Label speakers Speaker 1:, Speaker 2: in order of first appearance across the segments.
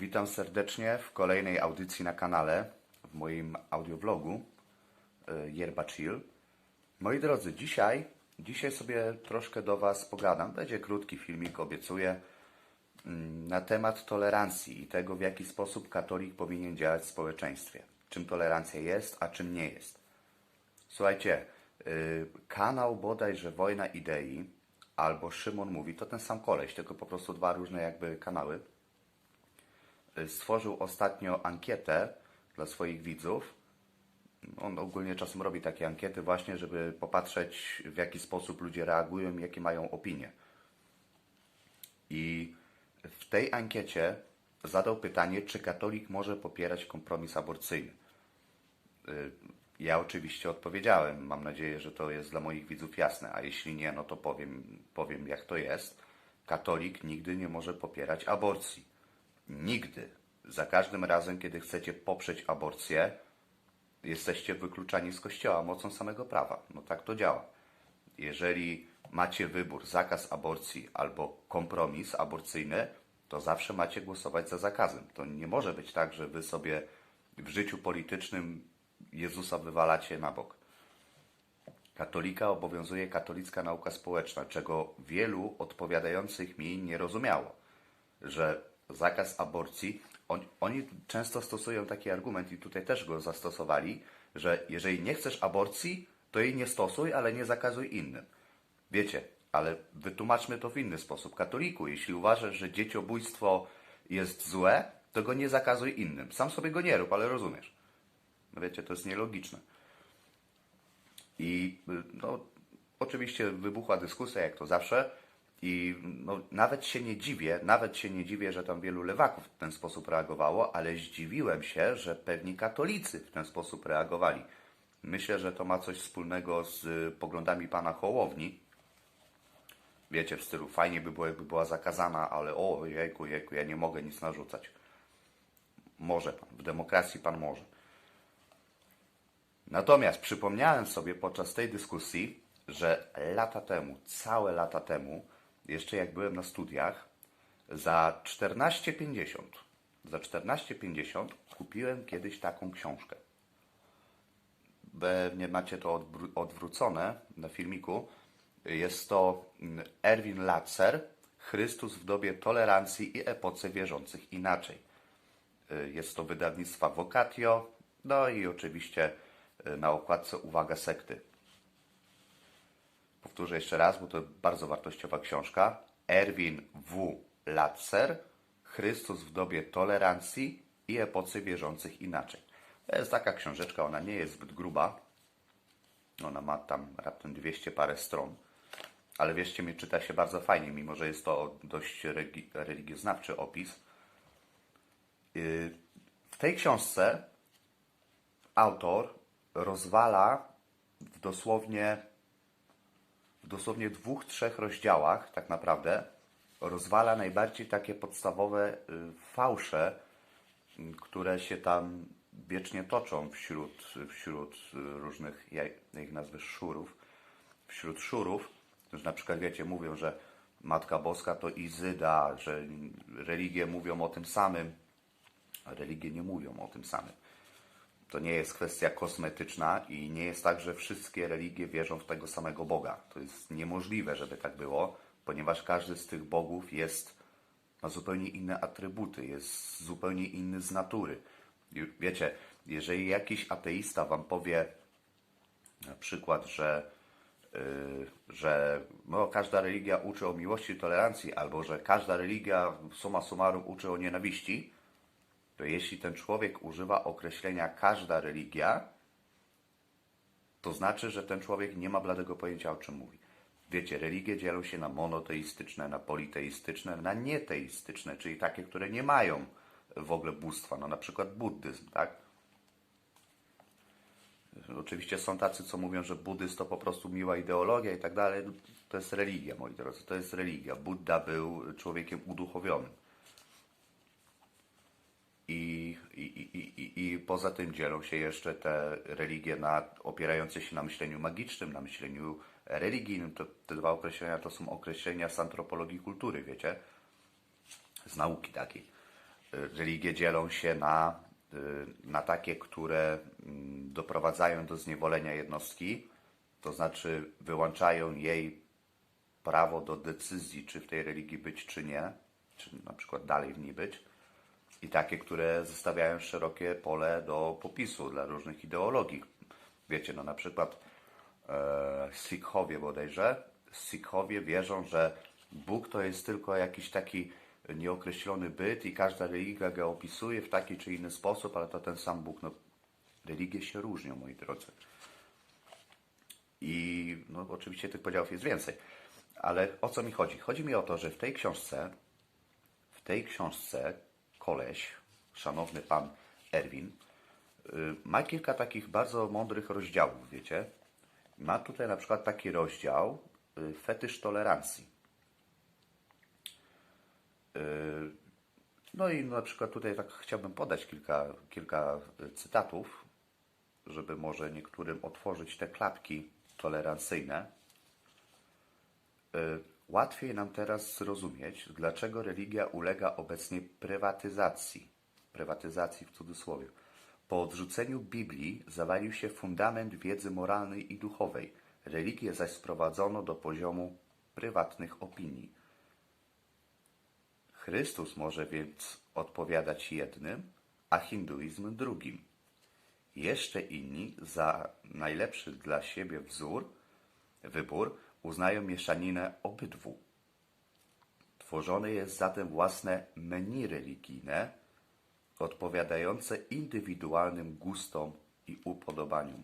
Speaker 1: Witam serdecznie w kolejnej audycji na kanale, w moim audiovlogu y, Yerba Chill. Moi drodzy, dzisiaj, dzisiaj sobie troszkę do Was pogadam. Będzie krótki filmik, obiecuję, mm, na temat tolerancji i tego, w jaki sposób katolik powinien działać w społeczeństwie. Czym tolerancja jest, a czym nie jest. Słuchajcie, y, kanał bodajże Wojna Idei albo Szymon Mówi, to ten sam koleś, tylko po prostu dwa różne jakby kanały. Y, Stworzył ostatnio ankietę dla swoich widzów. On ogólnie czasem robi takie ankiety właśnie, żeby popatrzeć w jaki sposób ludzie reagują i jakie mają opinie. I w tej ankiecie zadał pytanie, czy katolik może popierać kompromis aborcyjny. Y, Ja oczywiście odpowiedziałem. Mam nadzieję, że to jest dla moich widzów jasne, a jeśli nie, no to powiem, powiem jak to jest. Katolik nigdy nie może popierać aborcji. Nigdy. Za każdym razem, kiedy chcecie poprzeć aborcję, jesteście wykluczani z kościoła mocą samego prawa. No tak to działa. Jeżeli macie wybór zakaz aborcji albo kompromis aborcyjny, to zawsze macie głosować za zakazem. To nie może być tak, że wy sobie w życiu politycznym Jezusa wywalacie na bok. Katolika obowiązuje katolicka nauka społeczna, czego wielu odpowiadających mi nie rozumiało, że zakaz aborcji, on, oni często stosują taki argument i tutaj też go zastosowali, że jeżeli nie chcesz aborcji, to jej nie stosuj, ale nie zakazuj innym. Wiecie, ale wytłumaczmy to w inny sposób. Katoliku, jeśli uważasz, że dzieciobójstwo jest złe, to go nie zakazuj innym. Sam sobie go nie rób, ale rozumiesz. No wiecie, to jest nielogiczne. I y, no, oczywiście wybuchła dyskusja, jak to zawsze. I no, nawet się nie dziwię, nawet się nie dziwię, że tam wielu lewaków w ten sposób reagowało, ale zdziwiłem się, że pewni katolicy w ten sposób reagowali. Myślę, że to ma coś wspólnego z y, poglądami pana Hołowni. Wiecie, w stylu fajnie by było, jakby była zakazana, ale o jejku, jejku, ja nie mogę nic narzucać. Może pan, w demokracji pan może. Natomiast przypomniałem sobie podczas tej dyskusji, że lata temu, całe lata temu, jeszcze jak byłem na studiach, za 14,50 za 14,50 kupiłem kiedyś taką książkę. Pewnie macie to odwró- odwrócone na filmiku. Jest to mm, Erwin Latzer, Chrystus w dobie tolerancji i epoce wierzących inaczej. Y, Jest to wydawnictwa Vocatio, no i oczywiście y, na okładce uwaga sekty. Powtórzę jeszcze raz, bo to bardzo wartościowa książka. Erwin W. Latzer, Chrystus w dobie tolerancji i epoce wierzących inaczej. To jest taka książeczka, ona nie jest zbyt gruba. Ona ma tam raptem 200 parę stron. Ale wierzcie mi, czyta się bardzo fajnie, mimo że jest to dość religioznawczy opis. Yy, W tej książce autor rozwala w dosłownie, w dosłownie dwóch, trzech rozdziałach, tak naprawdę, rozwala najbardziej takie podstawowe y, fałsze, y, które się tam wiecznie toczą wśród, wśród y, różnych, jak ich nazwę, szurów. Wśród szurów, którzy na przykład, wiecie, mówią, że Matka Boska to Izyda, że religie mówią o tym samym, a religie nie mówią o tym samym. To nie jest kwestia kosmetyczna i nie jest tak, że wszystkie religie wierzą w tego samego Boga. To jest niemożliwe, żeby tak było, ponieważ każdy z tych bogów jest, ma zupełnie inne atrybuty, jest zupełnie inny z natury. Wiecie, jeżeli jakiś ateista wam powie na przykład, że, yy, że no, każda religia uczy o miłości i tolerancji, albo że każda religia summa summarum uczy o nienawiści, to jeśli ten człowiek używa określenia każda religia, to znaczy, że ten człowiek nie ma bladego pojęcia o czym mówi. Wiecie, religie dzielą się na monoteistyczne, na politeistyczne, na nieteistyczne, czyli takie, które nie mają w ogóle bóstwa, no na przykład buddyzm, tak? Oczywiście są tacy, co mówią, że buddyzm to po prostu miła ideologia i tak dalej. To jest religia, moi drodzy, to jest religia. Buddha był człowiekiem uduchowionym. I, i, i, i, poza tym dzielą się jeszcze te religie na, opierające się na myśleniu magicznym, na myśleniu religijnym. To, te dwa określenia to są określenia z antropologii kultury, wiecie? Z nauki takiej. religie dzielą się na, na takie, które mm, doprowadzają do zniewolenia jednostki, to znaczy wyłączają jej prawo do decyzji, czy w tej religii być, czy nie, czy na przykład dalej w niej być, i takie, które zostawiają szerokie pole do popisu dla różnych ideologii. Wiecie, no na przykład e, Sikhowie bodajże, Sikhowie wierzą, że Bóg to jest tylko jakiś taki nieokreślony byt i każda religia go opisuje w taki czy inny sposób, ale to ten sam Bóg. No, religie się różnią, moi drodzy. I no, oczywiście tych podziałów jest więcej. Ale o co mi chodzi? Chodzi mi o to, że w tej książce, w tej książce koleś, szanowny pan Erwin, y, ma kilka takich bardzo mądrych rozdziałów, wiecie. Ma tutaj na przykład taki rozdział y, fetysz tolerancji. Y, No i na przykład tutaj tak chciałbym podać kilka, kilka cytatów, żeby może niektórym otworzyć te klapki tolerancyjne. Łatwiej nam teraz zrozumieć, dlaczego religia ulega obecnie prywatyzacji. Prywatyzacji w cudzysłowie. Po odrzuceniu Biblii zawalił się fundament wiedzy moralnej i duchowej. Religię zaś sprowadzono do poziomu prywatnych opinii. Chrystus może więc odpowiadać jednym, a hinduizm drugim. Jeszcze inni za najlepszy dla siebie wzór, wybór uznają mieszaninę obydwu. Tworzone jest zatem własne menu religijne, odpowiadające indywidualnym gustom i upodobaniom.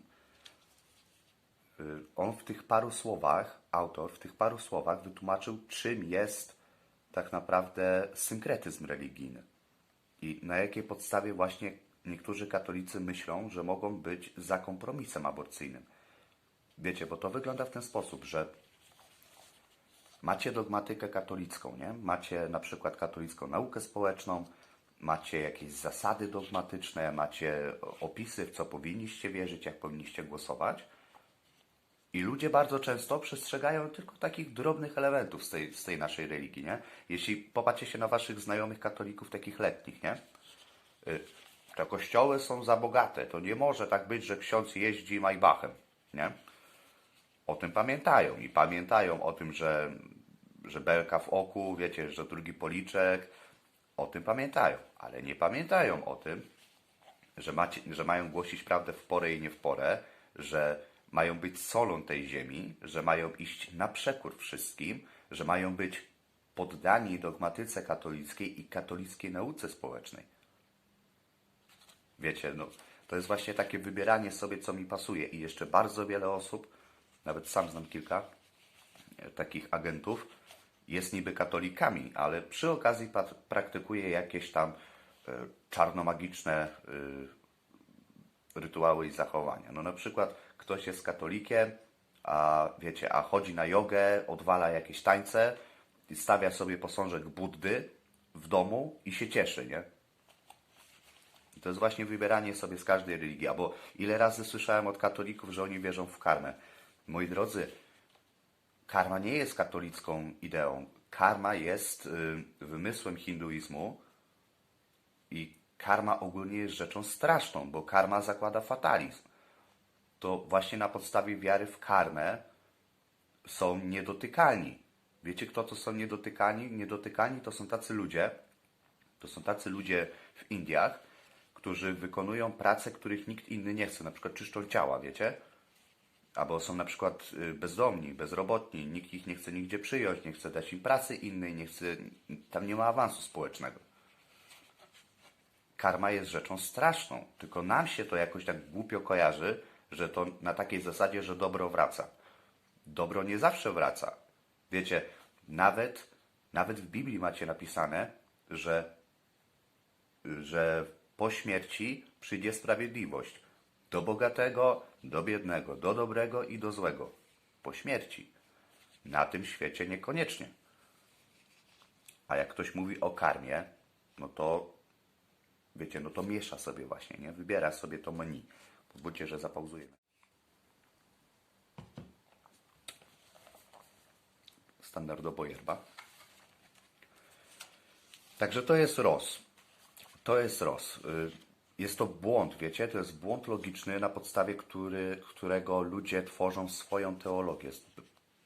Speaker 1: Y, On w tych paru słowach, autor w tych paru słowach wytłumaczył, czym jest tak naprawdę synkretyzm religijny i na jakiej podstawie właśnie niektórzy katolicy myślą, że mogą być za kompromisem aborcyjnym. Wiecie, bo to wygląda w ten sposób, że macie dogmatykę katolicką, nie? Macie na przykład katolicką naukę społeczną, macie jakieś zasady dogmatyczne, macie opisy, w co powinniście wierzyć, jak powinniście głosować. I ludzie bardzo często przestrzegają tylko takich drobnych elementów z tej, z tej naszej religii, nie? Jeśli popatrzcie się na waszych znajomych katolików, takich letnich, nie? Y, Te kościoły są za bogate. To nie może tak być, że ksiądz jeździ Maybachem, nie? O tym pamiętają i pamiętają o tym, że, że belka w oku, wiecie, że drugi policzek. O tym pamiętają, ale nie pamiętają o tym, że, macie, że mają głosić prawdę w porę i nie w porę, że mają być solą tej ziemi, że mają iść na przekór wszystkim, że mają być poddani dogmatyce katolickiej i katolickiej nauce społecznej. Wiecie, no, to jest właśnie takie wybieranie sobie, co mi pasuje. I jeszcze bardzo wiele osób, nawet sam znam kilka e, takich agentów, jest niby katolikami, ale przy okazji praktykuje jakieś tam e, czarnomagiczne e, rytuały i zachowania. No na przykład ktoś jest katolikiem, a wiecie, a chodzi na jogę, odwala jakieś tańce, i stawia sobie posążek Buddy w domu i się cieszy, nie? I to jest właśnie wybieranie sobie z każdej religii. Albo ile razy słyszałem od katolików, że oni wierzą w karmę. Moi drodzy, karma nie jest katolicką ideą. Karma jest y, wymysłem hinduizmu i karma ogólnie jest rzeczą straszną, bo karma zakłada fatalizm. To właśnie na podstawie wiary w karmę są niedotykalni. Wiecie, kto to są niedotykani? Niedotykani to są tacy ludzie, to są tacy ludzie w Indiach, którzy wykonują pracę, których nikt inny nie chce, na przykład czyszczą ciała, wiecie? Albo są na przykład y, bezdomni, bezrobotni, nikt ich nie chce nigdzie przyjąć, nie chce dać im pracy innej, nie chce, tam nie ma awansu społecznego. Karma jest rzeczą straszną, tylko nam się to jakoś tak głupio kojarzy, że to na takiej zasadzie, że dobro wraca. Dobro nie zawsze wraca. Wiecie, nawet, nawet w Biblii macie napisane, że, że po śmierci przyjdzie sprawiedliwość. Do bogatego, do biednego, do dobrego i do złego. Po śmierci. Na tym świecie niekoniecznie. A jak ktoś mówi o karmie, no to wiecie, no to miesza sobie właśnie, nie? Wybiera sobie to menu. Pozwólcie, że zapauzujemy. Standardowo yerba. Także to jest ROS. To jest roz. Jest to błąd, wiecie? To jest błąd logiczny, na podstawie który, którego ludzie tworzą swoją teologię.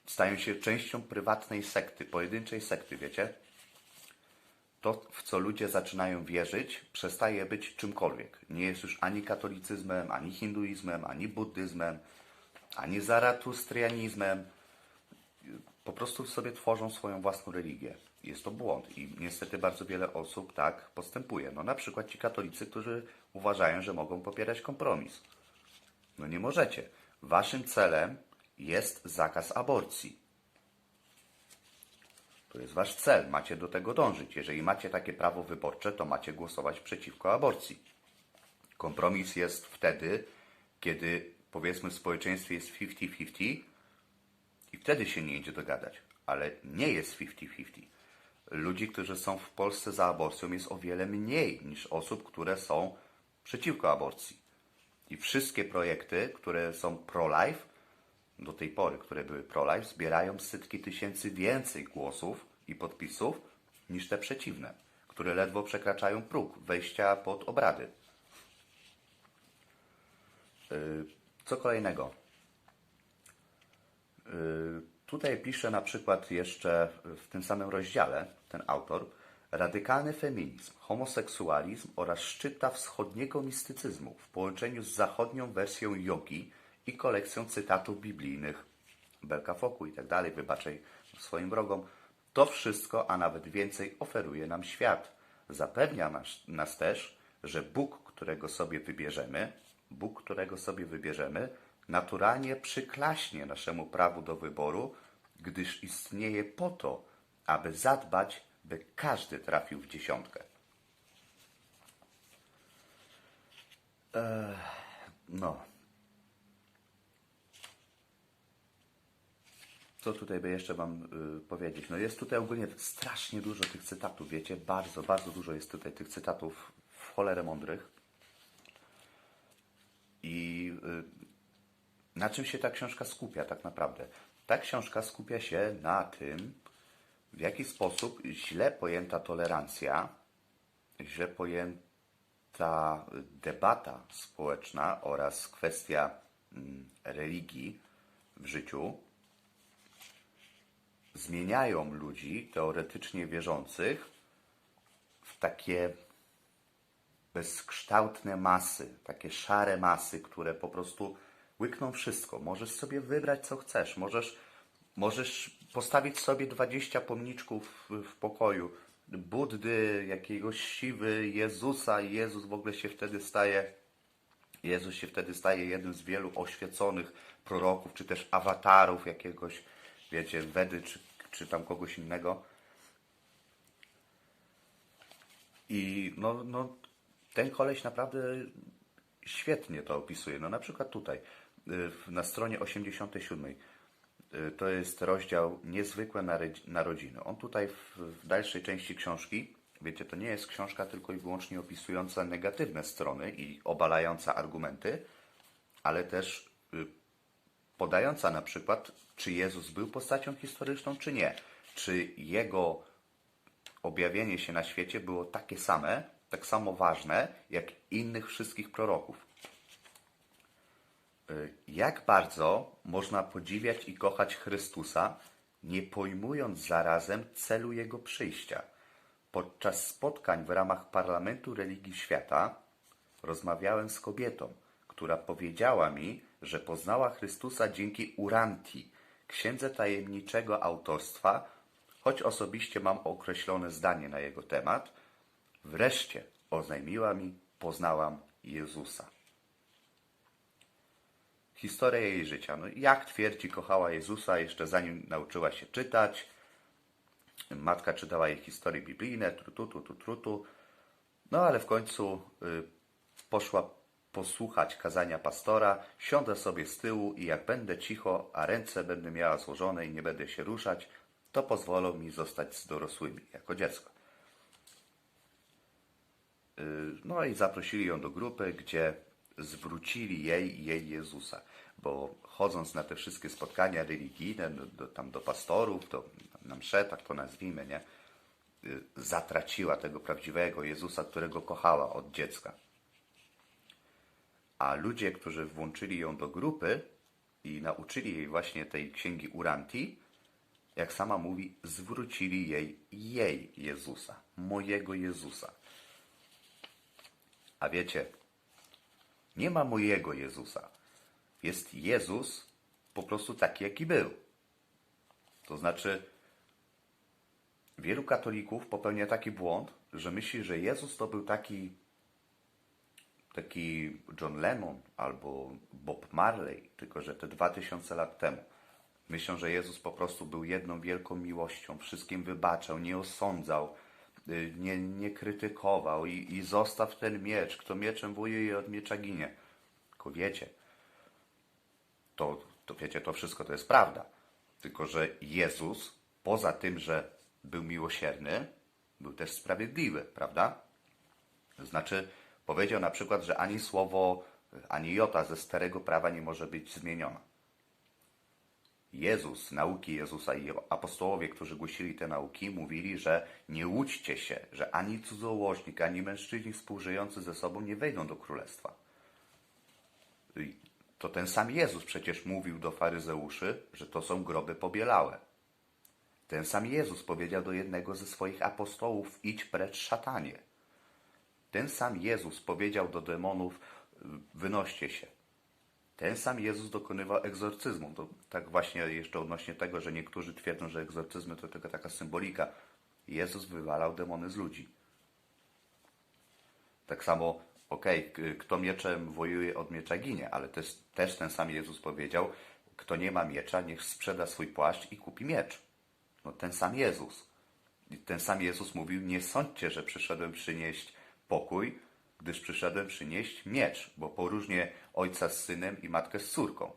Speaker 1: Stają się częścią prywatnej sekty, pojedynczej sekty, wiecie? To, w co ludzie zaczynają wierzyć, przestaje być czymkolwiek. Nie jest już ani katolicyzmem, ani hinduizmem, ani buddyzmem, ani zaratustrianizmem. Po prostu sobie tworzą swoją własną religię. Jest to błąd i niestety bardzo wiele osób tak postępuje. No na przykład ci katolicy, którzy uważają, że mogą popierać kompromis. No nie możecie. Waszym celem jest zakaz aborcji. To jest wasz cel, macie do tego dążyć. Jeżeli macie takie prawo wyborcze, to macie głosować przeciwko aborcji. Kompromis jest wtedy, kiedy powiedzmy w społeczeństwie jest 50-50 i wtedy się nie idzie dogadać, ale nie jest 50-50. Ludzi, którzy są w Polsce za aborcją jest o wiele mniej niż osób, które są przeciwko aborcji. I wszystkie projekty, które są pro-life, do tej pory, które były pro-life, zbierają setki tysięcy więcej głosów i podpisów niż te przeciwne, które ledwo przekraczają próg wejścia pod obrady. Yy, Co kolejnego? Tutaj pisze na przykład jeszcze w tym samym rozdziale ten autor radykalny feminizm, homoseksualizm oraz szczyta wschodniego mistycyzmu w połączeniu z zachodnią wersją jogi i kolekcją cytatów biblijnych Belka Foku i tak dalej, wybaczaj swoim wrogom. To wszystko, a nawet więcej oferuje nam świat. Zapewnia nas, nas też, że Bóg, którego sobie wybierzemy, Bóg, którego sobie wybierzemy, naturalnie przyklaśnie naszemu prawu do wyboru, gdyż istnieje po to, aby zadbać, by każdy trafił w dziesiątkę. Ech, no. Co tutaj by jeszcze Wam y, powiedzieć? No jest tutaj ogólnie strasznie dużo tych cytatów, wiecie? Bardzo, bardzo dużo jest tutaj tych cytatów w cholerę mądrych. I y, na czym się ta książka skupia tak naprawdę? Ta książka skupia się na tym, w jaki sposób źle pojęta tolerancja, źle pojęta debata społeczna oraz kwestia mm, religii w życiu zmieniają ludzi teoretycznie wierzących w takie bezkształtne masy, takie szare masy, które po prostu łykną wszystko. Możesz sobie wybrać, co chcesz. Możesz, możesz postawić sobie 20 pomniczków w, w pokoju. Buddy, jakiegoś siwy, Jezusa Jezus w ogóle się wtedy staje Jezus się wtedy staje jednym z wielu oświeconych proroków, czy też awatarów jakiegoś, wiecie, Wedy, czy, czy tam kogoś innego. I no, no, ten koleś naprawdę świetnie to opisuje. No na przykład tutaj, na stronie 87, y, to jest rozdział Niezwykłe narodziny. On tutaj w, w dalszej części książki, wiecie, to nie jest książka tylko i wyłącznie opisująca negatywne strony i obalająca argumenty, ale też y, podająca na przykład, czy Jezus był postacią historyczną, czy nie. Czy jego objawienie się na świecie było takie same, tak samo ważne, jak innych wszystkich proroków. Y, Jak bardzo można podziwiać i kochać Chrystusa, nie pojmując zarazem celu Jego przyjścia. Podczas spotkań w ramach Parlamentu Religii Świata rozmawiałem z kobietą, która powiedziała mi, że poznała Chrystusa dzięki Uranti, księdze tajemniczego autorstwa, choć osobiście mam określone zdanie na jego temat. Wreszcie oznajmiła mi, poznałam Jezusa. Historia jej życia. No, jak twierdzi, kochała Jezusa jeszcze zanim nauczyła się czytać. Matka czytała jej historie biblijne, trutu, trutu, trutu. No ale w końcu y, poszła posłuchać kazania pastora. Siądę sobie z tyłu i jak będę cicho, a ręce będę miała złożone i nie będę się ruszać, to pozwolą mi zostać z dorosłymi, jako dziecko. Y, No i zaprosili ją do grupy, gdzie zwrócili jej jej Jezusa. Bo chodząc na te wszystkie spotkania religijne, do, do, tam do pastorów, do, na msze, tak to nazwijmy, nie? y, zatraciła tego prawdziwego Jezusa, którego kochała od dziecka. A ludzie, którzy włączyli ją do grupy i nauczyli jej właśnie tej księgi Uranti, jak sama mówi, zwrócili jej jej Jezusa, mojego Jezusa. A wiecie, nie ma mojego Jezusa. Jest Jezus po prostu taki, jaki był. To znaczy, wielu katolików popełnia taki błąd, że myśli, że Jezus to był taki taki John Lennon albo Bob Marley, tylko że te 2000 lat temu. Myślą, że Jezus po prostu był jedną wielką miłością, wszystkim wybaczał, nie osądzał, nie, nie krytykował i, i zostaw ten miecz, kto mieczem wojuje od miecza ginie. Tylko wiecie, to, to wiecie, to wszystko to jest prawda. Tylko, że Jezus, poza tym, że był miłosierny, był też sprawiedliwy, prawda? Znaczy, powiedział na przykład, że ani słowo, ani jota ze starego prawa nie może być zmieniona. Jezus, nauki Jezusa i apostołowie, którzy głosili te nauki, mówili, że nie łudźcie się, że ani cudzołożnik, ani mężczyźni współżyjący ze sobą nie wejdą do królestwa. To ten sam Jezus przecież mówił do faryzeuszy, że to są groby pobielałe. Ten sam Jezus powiedział do jednego ze swoich apostołów: idź precz szatanie. Ten sam Jezus powiedział do demonów: wynoście się. Ten sam Jezus dokonywał egzorcyzmu. To tak właśnie jeszcze odnośnie tego, że niektórzy twierdzą, że egzorcyzmy to tylko taka symbolika. Jezus wywalał demony z ludzi. Tak samo, okej, k- kto mieczem wojuje, od miecza ginie, ale też, też ten sam Jezus powiedział, kto nie ma miecza, niech sprzeda swój płaszcz i kupi miecz. No ten sam Jezus. Ten sam Jezus mówił, nie sądźcie, że przyszedłem przynieść pokój, gdyż przyszedłem przynieść miecz, bo poróżnię ojca z synem i matkę z córką.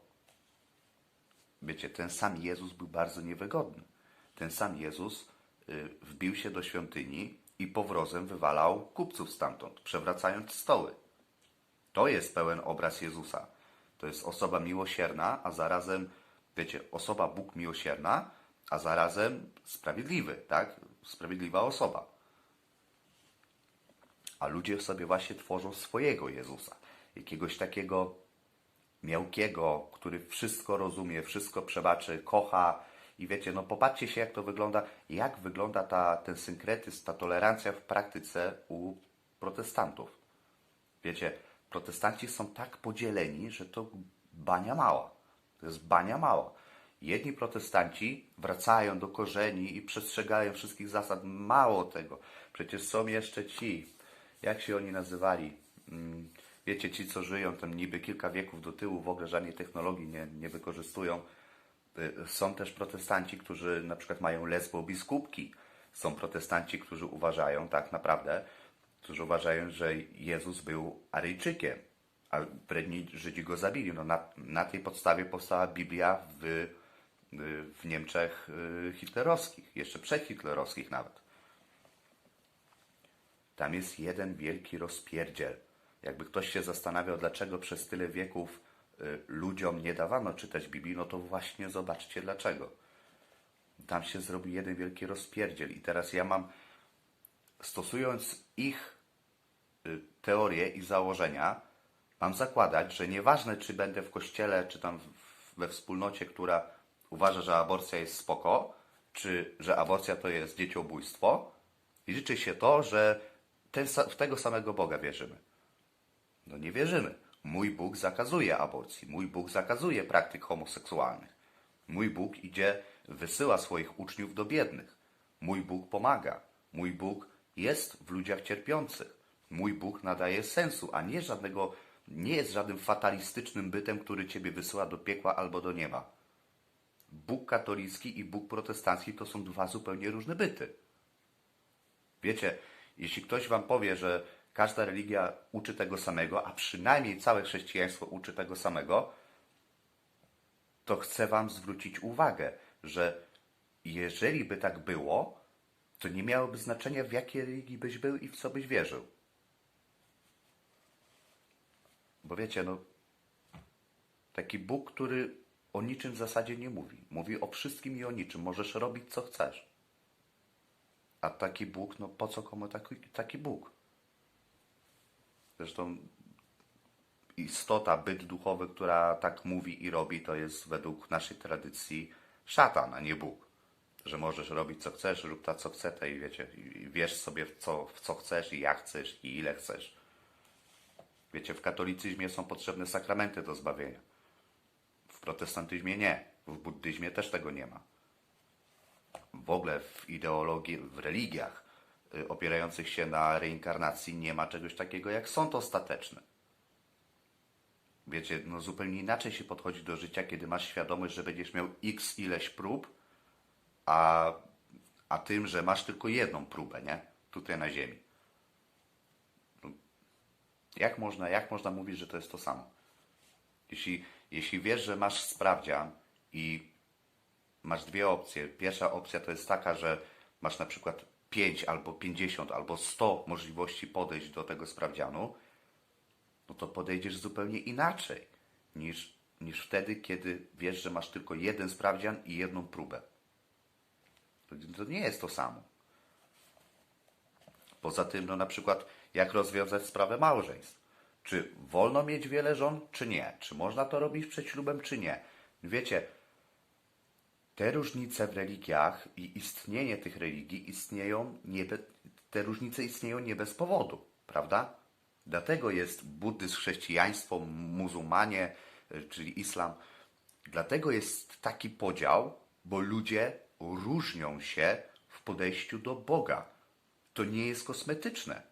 Speaker 1: Wiecie, ten sam Jezus był bardzo niewygodny. Ten sam Jezus y, wbił się do świątyni i powrozem wywalał kupców stamtąd, przewracając stoły. To jest pełen obraz Jezusa. To jest osoba miłosierna, a zarazem, wiecie, osoba Bóg miłosierna, a zarazem sprawiedliwy, tak? Sprawiedliwa osoba. A ludzie sobie właśnie tworzą swojego Jezusa. Jakiegoś takiego miałkiego, który wszystko rozumie, wszystko przebaczy, kocha. I wiecie, no popatrzcie się, jak to wygląda, jak wygląda ta, ten synkretyzm, ta tolerancja w praktyce u protestantów. Wiecie, protestanci są tak podzieleni, że to bania mała. To jest bania mała. Jedni protestanci wracają do korzeni i przestrzegają wszystkich zasad. Mało tego. Przecież są jeszcze ci, jak się oni nazywali? Mm, Wiecie, ci, co żyją tam niby kilka wieków do tyłu, w ogóle żadnej technologii nie, nie wykorzystują. Y, Są też protestanci, którzy na przykład mają lesbo-biskupki. Są protestanci, którzy uważają, tak naprawdę, którzy uważają, że Jezus był Aryjczykiem, a wredni Żydzi go zabili. No na, na tej podstawie powstała Biblia w, y, w Niemczech y, hitlerowskich, jeszcze przedhitlerowskich nawet. Tam jest jeden wielki rozpierdziel. Jakby ktoś się zastanawiał, dlaczego przez tyle wieków y, ludziom nie dawano czytać Biblii, no to właśnie zobaczcie dlaczego. Tam się zrobi jeden wielki rozpierdziel. I teraz ja mam, stosując ich y, teorie i założenia, mam zakładać, że nieważne, czy będę w kościele, czy tam we wspólnocie, która uważa, że aborcja jest spoko, czy że aborcja to jest dzieciobójstwo, liczy się to, że ten, w tego samego Boga wierzymy. No nie wierzymy. Mój Bóg zakazuje aborcji, mój Bóg zakazuje praktyk homoseksualnych. Mój Bóg idzie, wysyła swoich uczniów do biednych. Mój Bóg pomaga. Mój Bóg jest w ludziach cierpiących. Mój Bóg nadaje sensu, a nie żadnego, nie jest żadnym fatalistycznym bytem, który ciebie wysyła do piekła albo do nieba. Bóg katolicki i Bóg protestancki to są dwa zupełnie różne byty. Wiecie, jeśli ktoś wam powie, że każda religia uczy tego samego, a przynajmniej całe chrześcijaństwo uczy tego samego, to chcę wam zwrócić uwagę, że jeżeli by tak było, to nie miałoby znaczenia, w jakiej religii byś był i w co byś wierzył. Bo wiecie, no, taki Bóg, który o niczym w zasadzie nie mówi. Mówi o wszystkim i o niczym. Możesz robić, co chcesz. A taki Bóg, no po co komu taki, taki Bóg? Zresztą istota, byt duchowy, która tak mówi i robi, to jest według naszej tradycji szatan, a nie Bóg. Że możesz robić co chcesz, rób ta co chce, to i wiecie, wiesz sobie w co, w co chcesz i jak chcesz i ile chcesz. Wiecie, w katolicyzmie są potrzebne sakramenty do zbawienia. W protestantyzmie nie. W buddyzmie też tego nie ma. W ogóle w ideologii, w religiach y, opierających się na reinkarnacji nie ma czegoś takiego jak sąd ostateczny. Wiecie, no zupełnie inaczej się podchodzi do życia, kiedy masz świadomość, że będziesz miał x ileś prób, a, a tym, że masz tylko jedną próbę, nie? Tutaj na ziemi. No, Jak można, jak można mówić, że to jest to samo? Jeśli, jeśli wiesz, że masz sprawdzian i masz dwie opcje. Pierwsza opcja to jest taka, że masz na przykład 5 albo 50 albo 100 możliwości podejść do tego sprawdzianu, no to podejdziesz zupełnie inaczej niż, niż wtedy, kiedy wiesz, że masz tylko jeden sprawdzian i jedną próbę. To, nie jest to samo. Poza tym, no na przykład, jak rozwiązać sprawę małżeństw? Czy wolno mieć wiele żon, czy nie? Czy można to robić przed ślubem, czy nie? Wiecie, te różnice w religiach i istnienie tych religii istnieją nie be, te różnice istnieją nie bez powodu, prawda? Dlatego jest buddyzm, chrześcijaństwo, muzułmanie, y, czyli islam. Dlatego jest taki podział, bo ludzie różnią się w podejściu do Boga. To nie jest kosmetyczne.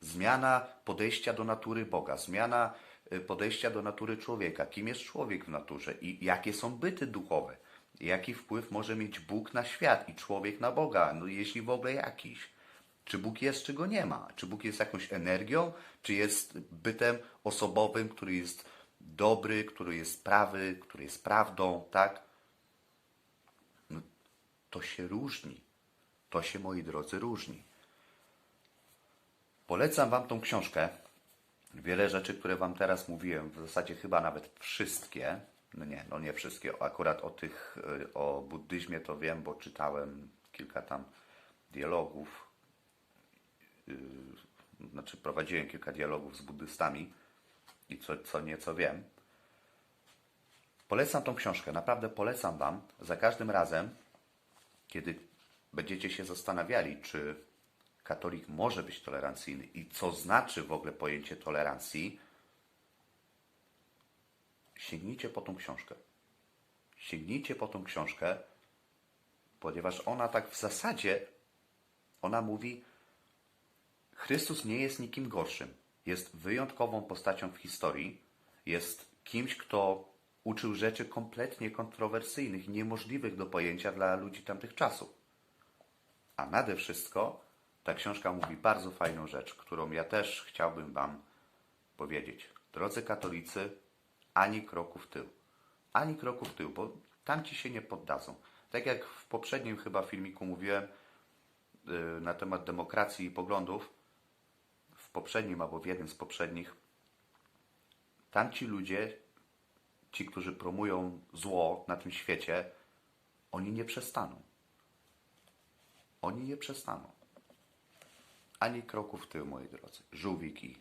Speaker 1: Zmiana podejścia do natury Boga, zmiana y, podejścia do natury człowieka. Kim jest człowiek w naturze i jakie są byty duchowe? Jaki wpływ może mieć Bóg na świat i człowiek na Boga, no jeśli w ogóle jakiś? Czy Bóg jest, czy go nie ma? Czy Bóg jest jakąś energią, czy jest bytem osobowym, który jest dobry, który jest prawy, który jest prawdą, tak? No, to się różni. To się, moi drodzy, różni. Polecam Wam tą książkę. Wiele rzeczy, które Wam teraz mówiłem, w zasadzie chyba nawet wszystkie, no nie, no nie wszystkie, akurat o tych, y, o buddyzmie to wiem, bo czytałem kilka tam dialogów, yy, znaczy prowadziłem kilka dialogów z buddystami i co, co nieco wiem. Polecam tą książkę, naprawdę polecam Wam za każdym razem, kiedy będziecie się zastanawiali, czy katolik może być tolerancyjny i co znaczy w ogóle pojęcie tolerancji, sięgnijcie po tą książkę. Sięgnijcie po tą książkę, ponieważ ona tak w zasadzie, ona mówi, Chrystus nie jest nikim gorszym. Jest wyjątkową postacią w historii. Jest kimś, kto uczył rzeczy kompletnie kontrowersyjnych, niemożliwych do pojęcia dla ludzi tamtych czasów. A nade wszystko ta książka mówi bardzo fajną rzecz, którą ja też chciałbym Wam powiedzieć. Drodzy katolicy, ani kroku w tył. Ani kroku w tył, bo tamci się nie poddadzą. Tak jak w poprzednim chyba filmiku mówiłem yy, na temat demokracji i poglądów, w poprzednim albo w jednym z poprzednich, tamci ludzie, ci, którzy promują zło na tym świecie, oni nie przestaną. Oni nie przestaną. Ani kroku w tył, moi drodzy. Żółwiki